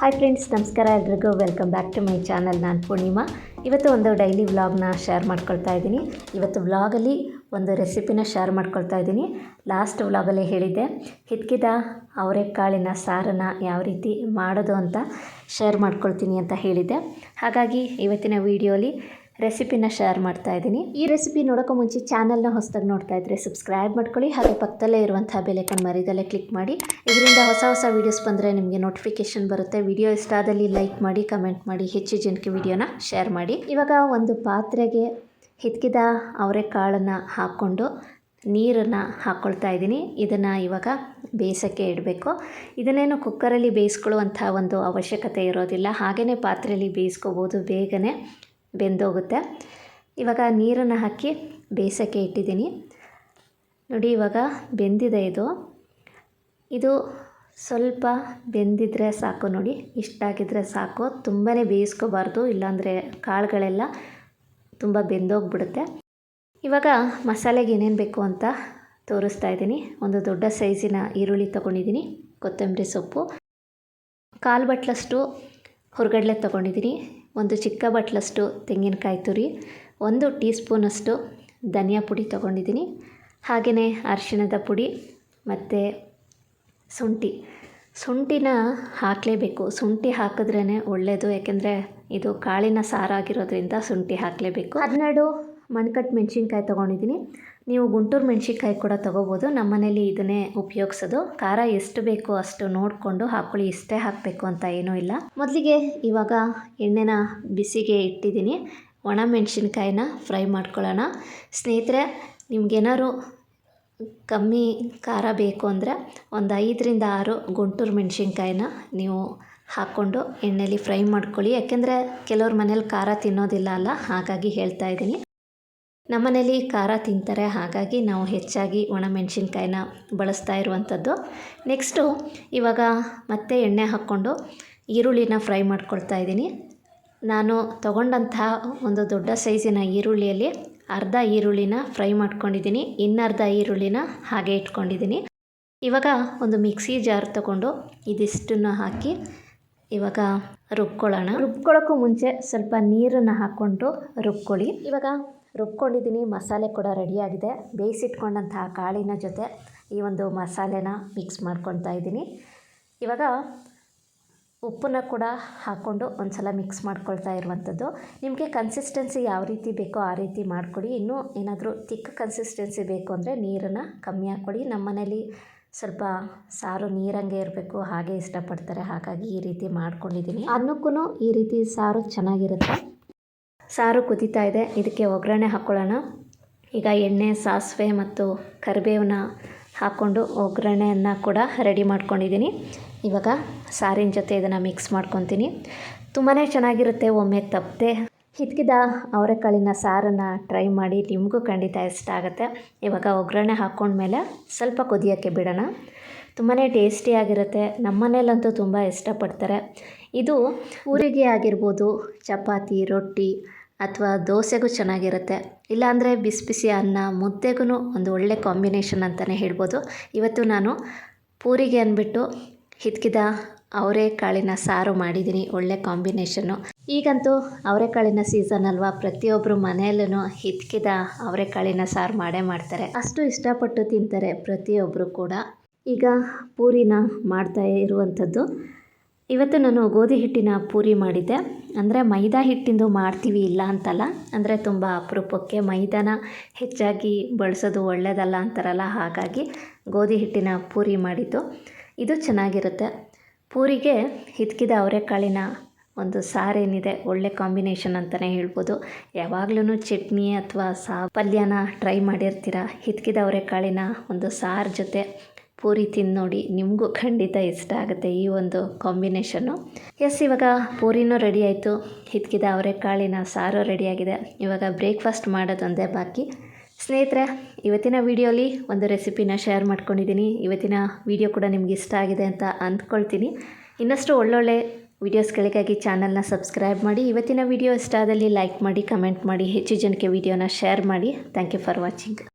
Hi friends ನಮಸ್ಕಾರ. ಎಲ್ರಿಗೂ welcome back to my channel ನಾನು ಪೂರ್ಣಿಮಾ. ಇವತ್ತು ಒಂದು ಡೈಲಿ ವ್ಲಾಗ್ನ ಶೇರ್ ಮಾಡ್ಕೊಳ್ತಾ ಇದ್ದೀನಿ. ಇವತ್ತು ವ್ಲಾಗಲ್ಲಿ ಒಂದು ರೆಸಿಪಿನ ಶೇರ್ ಮಾಡ್ಕೊಳ್ತಾ ಇದ್ದೀನಿ. ಲಾಸ್ಟ್ ವ್ಲಾಗಲ್ಲಿ ಹೇಳಿದ್ದೆ. ಹಿತ್ಕಿದ ಅವರೆಕಾಳಿನ ಸಾರನ್ನು ಯಾವ ರೀತಿ ಮಾಡೋದು ಅಂತ ಶೇರ್ ಮಾಡ್ಕೊಳ್ತೀನಿ ಅಂತ ಹೇಳಿದ್ದೆ. ಹಾಗಾಗಿ ಇವತ್ತಿನ ವೀಡಿಯೋಲಿ ರೆಸಿಪಿನ ಶೇರ್ ಮಾಡ್ತಾ ಇದ್ದೀನಿ. ಈ ರೆಸಿಪಿ ನೋಡೋಕ್ಕೂ ಮುಂಚೆ ಚಾನಲ್ನ ಹೊಸದಾಗಿ ನೋಡ್ತಾ ಇದ್ದರೆ ಸಬ್ಸ್ಕ್ರೈಬ್ ಮಾಡ್ಕೊಳ್ಳಿ. ಹಾಗೆ ಪಕ್ಕದಲ್ಲೇ ಇರುವಂಥ ಬೆಲೆಕನ್ ಮರಿದಲ್ಲೇ ಕ್ಲಿಕ್ ಮಾಡಿ. ಇದರಿಂದ ಹೊಸ ಹೊಸ ವೀಡಿಯೋಸ್ ಬಂದರೆ ನಿಮಗೆ ನೋಟಿಫಿಕೇಶನ್ ಬರುತ್ತೆ. ವಿಡಿಯೋ ಇಷ್ಟ ಆದಲ್ಲಿ ಲೈಕ್ ಮಾಡಿ ಕಮೆಂಟ್ ಮಾಡಿ, ಹೆಚ್ಚು ಜನಕ್ಕೆ ವಿಡಿಯೋನ ಶೇರ್ ಮಾಡಿ. ಇವಾಗ ಒಂದು ಪಾತ್ರೆಗೆ ಹಿತ್ಕಿದ ಅವರೆಕಾಳನ್ನು ಹಾಕ್ಕೊಂಡು ನೀರನ್ನು ಹಾಕ್ಕೊಳ್ತಾ ಇದ್ದೀನಿ. ಇದನ್ನು ಇವಾಗ ಬೇಯಿಸೋಕ್ಕೆ ಇಡಬೇಕು. ಇದನ್ನೇನು ಕುಕ್ಕರಲ್ಲಿ ಬೇಯಿಸ್ಕೊಳ್ಳುವಂಥ ಒಂದು ಅವಶ್ಯಕತೆ ಇರೋದಿಲ್ಲ. ಹಾಗೆಯೇ ಪಾತ್ರೆಯಲ್ಲಿ ಬೇಯಿಸ್ಕೋಬೋದು ಬೇಗನೆ. ಬೆಂದೋಗುತ್ತೆ. ಇವಾಗ ನೀರನ್ನು ಹಾಕಿ ಬೇಯಿಸೋಕ್ಕೆ ಇಟ್ಟಿದ್ದೀನಿ. ನೋಡಿ, ಇವಾಗ ಬೆಂದಿದೆ ಇದು. ಇದು ಸ್ವಲ್ಪ ಬೆಂದಿದ್ರೆ ಸಾಕು ನೋಡಿ. ಇಷ್ಟಾಗಿದ್ದರೆ ಸಾಕು. ತುಂಬಾ ಬೇಯಿಸ್ಕೋಬಾರ್ದು, ಇಲ್ಲಾಂದರೆ ಕಾಳುಗಳೆಲ್ಲ ತುಂಬ ಬೆಂದೋಗ್ಬಿಡುತ್ತೆ. ಇವಾಗ ಮಸಾಲೆಗೆ ಏನೇನು ಬೇಕು ಅಂತ ತೋರಿಸ್ತಾ ಇದ್ದೀನಿ. ಒಂದು ದೊಡ್ಡ ಸೈಜಿನ ಈರುಳ್ಳಿ ತೊಗೊಂಡಿದ್ದೀನಿ, ಕೊತ್ತಂಬರಿ ಸೊಪ್ಪು. ಕಾಲು ಬಟ್ಲಷ್ಟು ಹುರ್ಗಡ್ಲೆ ತೊಗೊಂಡಿದ್ದೀನಿ. ಒಂದು ಚಿಕ್ಕ ಬಟ್ಲಷ್ಟು ತೆಂಗಿನಕಾಯಿ ತುರಿ, ಒಂದು ಟೀ ಸ್ಪೂನಷ್ಟು ಧನಿಯಾ ಪುಡಿ ತೊಗೊಂಡಿದ್ದೀನಿ. ಹಾಗೆಯೇ ಅರಿಶಿಣದ ಪುಡಿ ಮತ್ತು ಶುಂಠಿ. ಶುಂಠಿನ ಹಾಕಲೇಬೇಕು. ಶುಂಠಿ ಹಾಕಿದ್ರೇ ಒಳ್ಳೆಯದು ಯಾಕೆಂದರೆ ಇದು ಕಾಳಿನ ಸಾರಾಗಿರೋದ್ರಿಂದ ಶುಂಠಿ ಹಾಕಲೇಬೇಕು. ಹನ್ನೆರಡು ಮಣ್ಕಟ್ಟು ಮೆಣಸಿನ್ಕಾಯಿ ತೊಗೊಂಡಿದ್ದೀನಿ. ನೀವು ಗುಂಟೂರು ಮೆಣಸಿನ್ಕಾಯಿ ಕೂಡ ತೊಗೋಬೋದು. ನಮ್ಮ ಮನೇಲಿ ಇದನ್ನೇ ಉಪಯೋಗಿಸೋದು. ಖಾರ ಎಷ್ಟು ಬೇಕೋ ಅಷ್ಟು ನೋಡಿಕೊಂಡು ಹಾಕೊಳ್ಳಿ ಇಷ್ಟೇ ಹಾಕಬೇಕು ಅಂತ ಏನೂ ಇಲ್ಲ. ಮೊದಲಿಗೆ ಇವಾಗ ಎಣ್ಣೆನ ಬಿಸಿಗೆ ಇಟ್ಟಿದ್ದೀನಿ. ಒಣ ಮೆಣಸಿನ್ಕಾಯಿನ ಫ್ರೈ ಮಾಡ್ಕೊಳ್ಳೋಣ. ಸ್ನೇಹಿತರೆ, ನಿಮ್ಗೇನಾದ್ರು ಕಮ್ಮಿ ಖಾರ ಬೇಕು ಅಂದರೆ ಒಂದು ಐದರಿಂದ ಆರು ಗುಂಟೂರು ಮೆಣಸಿನ್ಕಾಯಿನ ನೀವು ಹಾಕ್ಕೊಂಡು ಎಣ್ಣೆಲಿ ಫ್ರೈ ಮಾಡ್ಕೊಳ್ಳಿ. ಯಾಕೆಂದರೆ ಕೆಲವ್ರ ಮನೇಲಿ ಖಾರ ತಿನ್ನೋದಿಲ್ಲ ಅಲ್ಲ? ಹಾಗಾಗಿ ಹೇಳ್ತಾ ಇದ್ದೀನಿ. ನಮ್ಮನೇಲಿ ಖಾರ ತಿಂತಾರೆ, ಹಾಗಾಗಿ ನಾವು ಹೆಚ್ಚಾಗಿ ಒಣಮೆಣ್ಸಿನ್ಕಾಯಿನ ಬಳಸ್ತಾ ಇರುವಂಥದ್ದು. ನೆಕ್ಸ್ಟು ಇವಾಗ ಮತ್ತೆ ಎಣ್ಣೆ ಹಾಕ್ಕೊಂಡು ಈರುಳ್ಳಿನ ಫ್ರೈ ಮಾಡ್ಕೊಳ್ತಾ ಇದ್ದೀನಿ. ನಾನು ತಗೊಂಡಂತಹ ಒಂದು ದೊಡ್ಡ ಸೈಜಿನ ಈರುಳ್ಳಿಯಲ್ಲಿ ಅರ್ಧ ಈರುಳ್ಳಿನ ಫ್ರೈ ಮಾಡ್ಕೊಂಡಿದ್ದೀನಿ. ಇನ್ನರ್ಧ ಈರುಳ್ಳಿನ ಹಾಗೆ ಇಟ್ಕೊಂಡಿದ್ದೀನಿ. ಇವಾಗ ಒಂದು ಮಿಕ್ಸಿ ಜಾರ್ ತಗೊಂಡು ಇದಿಷ್ಟನ್ನು ಹಾಕಿ ಇವಾಗ ರುಬ್ಕೊಳ್ಳೋಣ. ರುಬ್ಕೊಳ್ಳೋಕ್ಕೂ ಮುಂಚೆ ಸ್ವಲ್ಪ ನೀರನ್ನು ಹಾಕ್ಕೊಂಡು ರುಬ್ಕೊಳ್ಳಿ. ಇವಾಗ ರುಬ್ಕೊಂಡಿದ್ದೀನಿ, ಮಸಾಲೆ ಕೂಡ ರೆಡಿಯಾಗಿದೆ. ಬೇಯಿಸಿಟ್ಕೊಂಡಂತಹ ಕಾಳಿನ ಜೊತೆ ಈ ಒಂದು ಮಸಾಲೆನ ಮಿಕ್ಸ್ ಮಾಡ್ಕೊತಾ ಇದ್ದೀನಿ. ಇವಾಗ ಉಪ್ಪನ್ನ ಕೂಡ ಹಾಕ್ಕೊಂಡು ಒಂದು ಸಲ ಮಿಕ್ಸ್ ಮಾಡ್ಕೊಳ್ತಾ ಇರುವಂಥದ್ದು. ನಿಮಗೆ ಕನ್ಸಿಸ್ಟೆನ್ಸಿ ಯಾವ ರೀತಿ ಬೇಕೋ ಆ ರೀತಿ ಮಾಡಿಕೊಡಿ. ಇನ್ನೂ ಏನಾದರೂ ತಿಕ್ಕ ಕನ್ಸಿಸ್ಟೆನ್ಸಿ ಬೇಕು ಅಂದರೆ ನೀರನ್ನು ಕಮ್ಮಿ ಹಾಕ್ಕೊಡಿ. ನಮ್ಮ ಮನೇಲಿ ಸ್ವಲ್ಪ ಸಾರು ನೀರಂಗೆ ಇರಬೇಕು, ಹಾಗೆ ಇಷ್ಟಪಡ್ತಾರೆ. ಹಾಗಾಗಿ ಈ ರೀತಿ ಮಾಡ್ಕೊಂಡಿದ್ದೀನಿ. ಅನ್ನಕ್ಕೂ ಈ ರೀತಿ ಸಾರು ಚೆನ್ನಾಗಿರುತ್ತೆ. ಸಾರು ಕುದೀತಾ ಇದೆ. ಇದಕ್ಕೆ ಒಗ್ಗರಣೆ ಹಾಕ್ಕೊಳ್ಳೋಣ ಈಗ ಎಣ್ಣೆ, ಸಾಸಿವೆ ಮತ್ತು ಕರಿಬೇವನ್ನ ಹಾಕ್ಕೊಂಡು ಒಗ್ಗರಣೆಯನ್ನು ಕೂಡ ರೆಡಿ ಮಾಡ್ಕೊಂಡಿದ್ದೀನಿ. ಇವಾಗ ಸಾರಿನ ಜೊತೆ ಇದನ್ನು ಮಿಕ್ಸ್ ಮಾಡ್ಕೊತೀನಿ. ತುಂಬಾ ಚೆನ್ನಾಗಿರುತ್ತೆ ಒಮ್ಮೆ ತಪ್ಪದೆ ಹಿತ್ಕಿದ ಅವರೆಕಾಳಿನ ಸಾರನ್ನು ಟ್ರೈ ಮಾಡಿ ನಿಮಗೂ ಖಂಡಿತ ಇಷ್ಟ ಆಗುತ್ತೆ. ಇವಾಗ ಒಗ್ಗರಣೆ ಹಾಕ್ಕೊಂಡ್ಮೇಲೆ ಸ್ವಲ್ಪ ಕುದಿಯೋಕ್ಕೆ ಬಿಡೋಣ. ತುಂಬಾ ಟೇಸ್ಟಿಯಾಗಿರುತ್ತೆ ನಮ್ಮ ಮನೇಲಂತೂ ತುಂಬ ಇಷ್ಟಪಡ್ತಾರೆ. ಇದು ಊರಿಗೆ ಆಗಿರ್ಬೋದು, ಚಪಾತಿ, ರೊಟ್ಟಿ ಅಥವಾ ದೋಸೆಗೂ ಚೆನ್ನಾಗಿರುತ್ತೆ. ಇಲ್ಲಾಂದರೆ ಬಿಸಿ ಬಿಸಿ ಅನ್ನ ಮುದ್ದೆಗೂ ಒಂದು ಒಳ್ಳೆ ಕಾಂಬಿನೇಷನ್ ಅಂತಲೇ ಹೇಳ್ಬೋದು. ಇವತ್ತು ನಾನು ಪೂರಿಗೆ ಅಂದ್ಬಿಟ್ಟು ಹಿತ್ಕಿದ ಅವರೆಕಾಳಿನ ಸಾರು ಮಾಡಿದ್ದೀನಿ, ಒಳ್ಳೆ ಕಾಂಬಿನೇಷನ್ನು. ಈಗಂತೂ ಅವರೆಕಾಳಿನ ಸೀಸನ್ ಅಲ್ವಾ ಪ್ರತಿಯೊಬ್ಬರು ಮನೆಯಲ್ಲೂ ಹಿತ್ಕಿದ ಅವರೆಕಾಳಿನ ಸಾರು ಮಾಡೇ ಮಾಡ್ತಾರೆ. ಅಷ್ಟು ಇಷ್ಟಪಟ್ಟು ತಿಂತಾರೆ ಪ್ರತಿಯೊಬ್ಬರು ಕೂಡ. ಈಗ ಪೂರಿನ ಮಾಡ್ತಾ ಇರುವಂಥದ್ದು ಇವತ್ತು ನಾನು ಗೋಧಿ ಹಿಟ್ಟಿನ ಪೂರಿ ಮಾಡಿದ್ದೆ. ಅಂದರೆ ಮೈದಾ ಹಿಟ್ಟಿಂದು ಮಾಡ್ತೀವಿ ಇಲ್ಲ ಅಂತಲ್ಲ. ಅಂದರೆ ತುಂಬ ಅಪರೂಪಕ್ಕೆ ಮೈದಾನ ಹೆಚ್ಚಾಗಿ ಬಳಸೋದು ಒಳ್ಳೆಯದಲ್ಲ ಅಂತಾರಲ್ಲ, ಹಾಗಾಗಿ ಗೋಧಿ ಹಿಟ್ಟಿನ ಪೂರಿ ಮಾಡಿದ್ದು. ಇದು ಚೆನ್ನಾಗಿರುತ್ತೆ. ಪೂರಿಗೆ ಹಿತ್ಕಿದ ಅವರೆಕಾಳಿನ ಒಂದು ಸಾರೇನಿದೆ, ಒಳ್ಳೆ ಕಾಂಬಿನೇಷನ್ ಅಂತಲೇ ಹೇಳ್ಬೋದು. ಯಾವಾಗ್ಲೂ ಚಟ್ನಿ ಅಥವಾ ಸಾ ಪಲ್ಯನ ಟ್ರೈ ಮಾಡಿರ್ತೀರ? ಹಿತ್ಕಿದ ಅವರೆಕಾಳಿನ ಒಂದು ಸಾರು ಜೊತೆ ಪೂರಿ ತಿಂದು ನೋಡಿ ನಿಮಗೂ ಖಂಡಿತ ಇಷ್ಟ ಆಗುತ್ತೆ ಈ ಒಂದು ಕಾಂಬಿನೇಷನ್ನು. ಎಸ್ ಇವಾಗ ಪೂರಿನೂ ರೆಡಿ ಆಯಿತು. ಹಿತ್ಕಿದ ಅವರೆಕಾಳಿನ ಸಾರು ರೆಡಿಯಾಗಿದೆ ಇವಾಗ ಬ್ರೇಕ್ಫಾಸ್ಟ್ ಮಾಡೋದೊಂದೇ ಬಾಕಿ. ಸ್ನೇಹಿತರೆ, ಇವತ್ತಿನ ವೀಡಿಯೋಲಿ ಒಂದು ರೆಸಿಪಿನ ಶೇರ್ ಮಾಡ್ಕೊಂಡಿದ್ದೀನಿ ಇವತ್ತಿನ ವಿಡಿಯೋ ಕೂಡ ನಿಮ್ಗೆ ಇಷ್ಟ ಆಗಿದೆ ಅಂತ ಅಂದ್ಕೊಳ್ತೀನಿ. ಇನ್ನಷ್ಟು ಒಳ್ಳೊಳ್ಳೆ ವೀಡಿಯೋಸ್ಗಳಿಗಾಗಿ ಚಾನಲ್ನ ಸಬ್ಸ್ಕ್ರೈಬ್ ಮಾಡಿ. ಇವತ್ತಿನ ವಿಡಿಯೋ ಇಷ್ಟ ಆದಲ್ಲಿ ಲೈಕ್ ಮಾಡಿ ಕಮೆಂಟ್ ಮಾಡಿ, ಹೆಚ್ಚು ಜನಕ್ಕೆ ವಿಡಿಯೋನ ಶೇರ್ ಮಾಡಿ. Thank you for watching